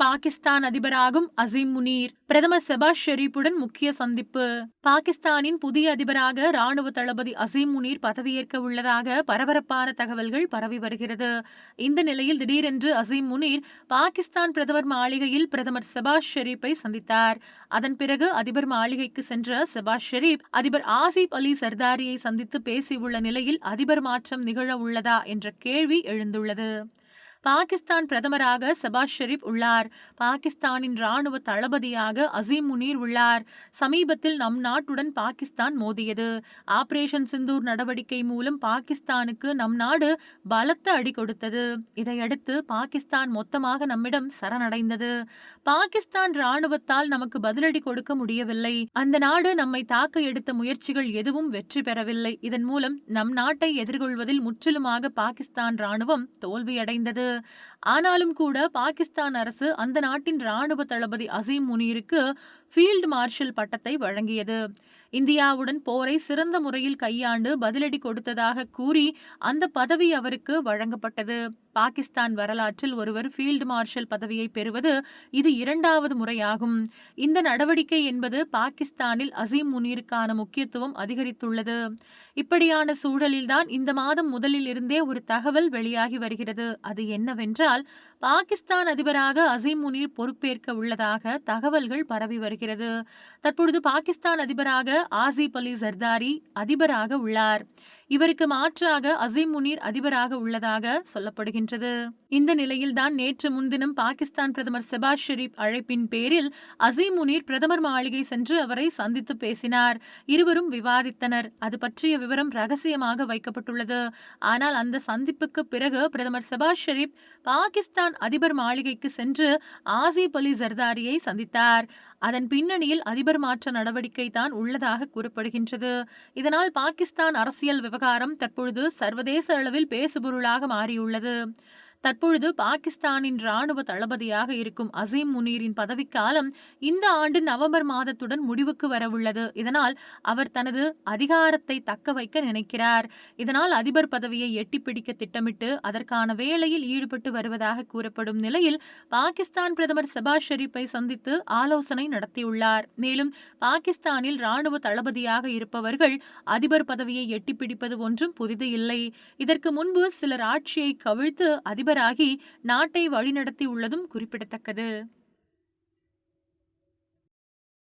பாகிஸ்தான் அதிபராகும் அசீம் முனீர் பிரதமர் செபாஸ் ஷெரீப்புடன் முக்கிய சந்திப்பு. பாகிஸ்தானின் புதிய அதிபராக ராணுவ தளபதி அசீம் முனீர் பதவியேற்க உள்ளதாக பரபரப்பான தகவல்கள் பரவி வருகிறது. இந்த நிலையில் திடீரென்று அசீம் முனீர் பாகிஸ்தான் பிரதமர் மாளிகையில் பிரதமர் செபாஸ் ஷெரீப்பை சந்தித்தார். அதன் பிறகு அதிபர் மாளிகைக்கு சென்ற செபாஸ் ஷெரீப் அதிபர் ஆசிப் அலி சர்தாரியை சந்தித்து பேசியுள்ள நிலையில் அதிபர் மாற்றம் நிகழ உள்ளதா என்ற கேள்வி எழுந்துள்ளது. பாகிஸ்தான் பிரதமராக சபாஷ் ஷெரீப் உள்ளார். பாகிஸ்தானின் ராணுவ தளபதியாக அசீம் முனீர் உள்ளார். சமீபத்தில் நம் நாட்டுடன் பாகிஸ்தான் மோதியது. ஆபரேஷன் சிந்தூர் நடவடிக்கை மூலம் பாகிஸ்தானுக்கு நம் நாடு பலத்த அடி கொடுத்தது. இதையடுத்து பாகிஸ்தான் மொத்தமாக நம்மிடம் சரணடைந்தது. பாகிஸ்தான் ராணுவத்தால் நமக்கு பதிலடி கொடுக்க முடியவில்லை. அந்த நாடு நம்மை தாக்க எடுத்த முயற்சிகள் எதுவும் வெற்றி பெறவில்லை. இதன் மூலம் நம் நாட்டை எதிர்கொள்வதில் முற்றிலுமாக பாகிஸ்தான் ராணுவம் தோல்வியடைந்தது. ஆனாலும் கூட பாகிஸ்தான் அரசு அந்த நாட்டின் ராணுவ தளபதி அசீம் முனீருக்கு ஃபீல்டு மார்ஷல் பட்டத்தை வழங்கியது. இந்தியாவுடன் போரை சிறந்த முறையில் கையாண்டு பதிலடி கொடுத்ததாக கூறி அந்த பதவி அவருக்கு வழங்கப்பட்டது. பாகிஸ்தான் வரலாற்றில் ஒருவர் ஃபீல்டு மார்ஷல் பதவியை பெறுவது இது இரண்டாவது முறையாகும். இந்த நடவடிக்கை என்பது பாகிஸ்தானில் அசீம் முனீருக்கான முக்கியத்துவம் அதிகரித்துள்ளது. இப்படியான சூழலில்தான் இந்த மாதம் முதலில் இருந்தே ஒரு தகவல் வெளியாகி வருகிறது. அது என்னவென்றால் பாகிஸ்தான் அதிபராக அசீம் முனீர் பொறுப்பேற்க உள்ளதாக தகவல்கள் பரவி வருகிறது. தற்பொழுது பாகிஸ்தான் அதிபராக ஆசிப் அலி ஜர்தாரி அதிபராக உள்ளார். இவருக்கு மாற்றாக அசீம் முனீர் அதிபராக உள்ளதாக சொல்லப்படுகின்றது. இந்த நிலையில்தான் நேற்று முன்தினம் பாகிஸ்தான் பிரதமர் செபாஸ் ஷெரீப் அழைப்பின் பேரில் அசீம் முனீர் பிரதமர் மாளிகை சென்று அவரை சந்தித்து பேசினார். இருவரும் விவாதித்தனர். அது பற்றிய விவரம் ரகசியமாக வைக்கப்பட்டுள்ளது. ஆனால் அந்த சந்திப்புக்கு பிறகு பிரதமர் செபாஸ் ஷெரீப் பாகிஸ்தான் அதிபர் மாளிகைக்கு சென்று ஆசிப் அலி ஜர்தாரியை சந்தித்தார். அதன் பின்னணியில் அதிபர் மாற்ற நடவடிக்கை தான் உள்ளதாக கூறப்படுகின்றது. இதனால் பாகிஸ்தான் அரசியல் விவகாரம் தற்பொழுது சர்வதேச அளவில் பேசுபொருளாக மாறியுள்ளது. தற்பொழுது பாகிஸ்தானின் ராணுவ தளபதியாக இருக்கும் அசீம் முனீரின் பதவிக்காலம் இந்த ஆண்டு நவம்பர் மாதத்துடன் முடிவுக்கு வரவுள்ளது. இதனால் அவர் தனது அதிகாரத்தை தக்க வைக்க நினைக்கிறார். இதனால் அதிபர் பதவியை எட்டி பிடிக்க திட்டமிட்டு அதற்கான வேலையில் ஈடுபட்டு வருவதாக கூறப்படும் நிலையில் பாகிஸ்தான் பிரதமர் செபாஸ் ஷெரீப்பை சந்தித்து ஆலோசனை நடத்தியுள்ளார். மேலும் பாகிஸ்தானில் ராணுவ தளபதியாக இருப்பவர்கள் அதிபர் பதவியை எட்டி பிடிப்பது ஒன்றும் புதிது இல்லை. இதற்கு முன்பு சிலர் ஆட்சியை கவிழ்த்து அதிபர் அதிபராகி நாட்டை வழிநடத்தி உள்ளதும் குறிப்பிடத்தக்கது.